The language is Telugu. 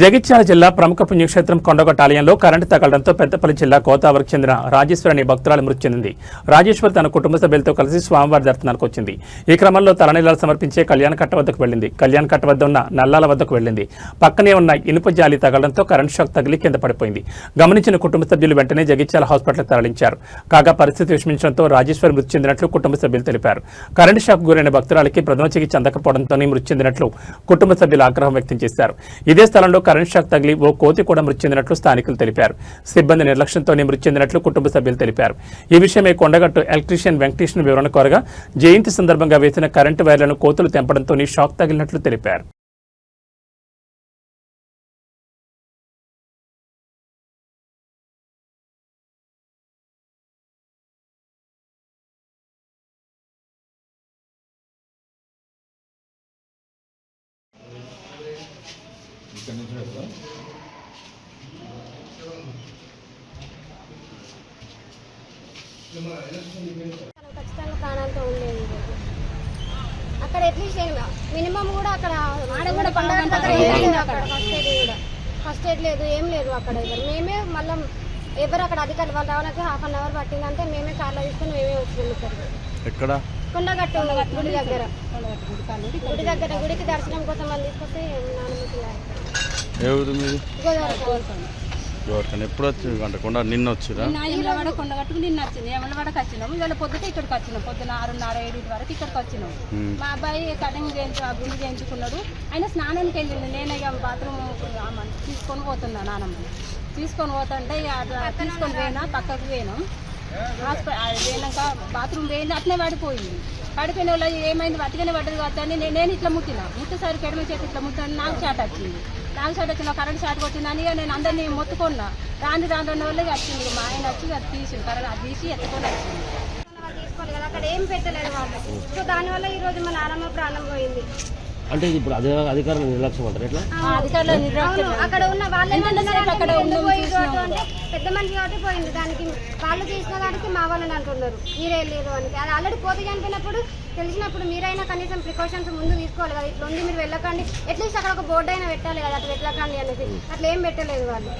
జగిత్యాల జిల్లా ప్రముఖ పుణ్యక్షేత్రం కొండగొట్ట ఆలయంలో కరెంటు తగలడంతో పెద్దపల్లి జిల్లా కోతావరికి చెందిన రాజేశ్వరి అనే భక్తురాలు మృతి చెందింది. రాజేశ్వరి తన కుటుంబ సభ్యులతో కలిసి స్వామివారి దర్శనానికి వచ్చింది. ఈ క్రమంలో తలనీలాలు సమర్పించే కళ్యాణ కట్ట వద్దకు వెళ్ళింది. కళ్యాణ కట్ట వద్ద ఉన్న నల్లాల వద్దకు వెళ్ళింది. పక్కనే ఉన్న ఇనుప జాలి తగలడంతో కరెంటు షాక్ తగిలి కింద పడిపోయింది. గమనించిన కుటుంబ సభ్యులు వెంటనే జగిత్యాల హాస్పిటల్కి తరలించారు. కాగా పరిస్థితి విషమించడంతో రాజేశ్వరి మృతి చెందినట్లు కుటుంబ సభ్యులు తెలిపారు. కరెంటు షాక్ గురైన భక్తురాలకి ప్రథమ చికిత్స అందకపోవడంతోనే మృతి చెందినట్లు కుటుంబ సభ్యులు ఆగ్రహం వ్యక్తం చేశారు. ఇదే స్థలంలో కరెంట్ షాక్ తగిలి ఓ కోతి కూడా మృతి చెందినట్లు స్థానికులు తెలిపారు. సిబ్బంది నిర్లక్ష్యంతోనే మృతి చెందినట్లు కుటుంబ సభ్యులు తెలిపారు. ఈ విషయమై కొండగట్టు ఎలక్ట్రీషియన్ వెంకటేష్ను వివరణ కోరగా జయంతి సందర్భంగా వేసిన కరెంటు వైర్లను కోతులు తెంపడంతో షాక్ తగిలినట్లు తెలిపారు. తను ఖచ్చితంగా ప్రాణాలతో ఉండేది. అక్కడ అట్లీస్ట్ మినిమం కూడా అక్కడ ఆడ కూడా పండగ అక్కడ ఫస్ట్ ఎయిడ్ కూడా. ఫస్ట్ ఎయిడ్ లేదు ఏం లేదు అక్కడ మేమే మళ్ళీ ఎవరు అక్కడ అధికారులు వాళ్ళు రావడానికి హాఫ్ అన్ అవర్ పట్టిందంటే మేమే కార్లో తీసుకొని మేమే వచ్చినాం ఇక్కడికి ఎక్కడ? కొండగట్టు గుడి దగ్గర. గుడి దగ్గర గుడికి దర్శనం కోసం వాళ్ళు తీసుకొస్తే నాన్నమ్మకి ఊరు మీది? గోదావరి ఎవరికైనా ఎప్పుడు వచ్చి అంటే కొండ నిన్న వచ్చిరా నిన్న ఎమలవాడ కొండగట్టుకు నిన్న వచ్చింది. ఎమలవాడకి వచ్చినాం ఇవాళ పొద్దుట ఇక్కడికి వచ్చినాం. పొద్దున ఆరున్నర ఏడు వరకు ఇక్కడికి వచ్చినాం. మా అబ్బాయి కటింగ్ చేయించు ఆ గుండు చేయించుకున్నాడు. ఆయన స్నానానికి వెళ్ళింది నేను ఇక బాత్రూమ్ తీసుకొని పోతున్నా నానమ్మ. తీసుకొని పోతుంటే ఇక అట్లా తీసుకొని పోయినా పక్కకు పోయినాం. హాస్పిటల్ పోయినాక బాత్రూమ్ పోయింది. అట్లనే పడిపోయింది పడిపోయిన వాళ్ళు ఏమైంది? అతిగానే పడ్డది అని నేను ఇట్లా ముట్టిన. ముట్టేసరికి ఎడమ చేతి ఇట్లా ముట్టాను నాకు షాట్ వచ్చింది. నాకు షాట్ వచ్చిన కరెంట్ షాట్ కొట్టిందని నేను అందరినీ మొత్తుకున్నా. రాంది రాని రెండు వాళ్ళకి వచ్చింది మా ఆయన వచ్చి అది తీసి కరెంట్ అది తీసి ఎత్తుకొని వచ్చింది వాళ్ళు తీసుకోవాలి కదా అక్కడ ఏం పెట్టలేదు వాళ్ళు. సో దానివల్ల ఈ రోజు మా నాన్నమ్మ ప్రాణం పోయింది. అంటే ఇప్పుడు అధిక అధికారులు నిర్లక్ష్యం అంటారు ఎట్లా? అధికారులు నిర్లక్ష్యం. అక్కడ ఉన్న వాళ్ళు అక్కడ పెద్ద మనిషి కాబట్టి పోయింది. దానికి వాళ్ళు చేసిన దానికి మా వాళ్ళని అంటున్నారు. మీరే లేదు అని. అది ఆల్రెడీ పోతే చనిపోయినప్పుడు తెలిసినప్పుడు మీరైనా కనీసం ప్రికాషన్స్ ముందు తీసుకోవాలి కదా. ఇట్లా ఉంది మీరు వెళ్ళకండి. అట్లీస్ట్ అక్కడ ఒక బోర్డు అయినా పెట్టాలి కదా. అట్లా వెళ్ళకండి అనేసి. అట్లా ఏం పెట్టలేదు వాళ్ళు.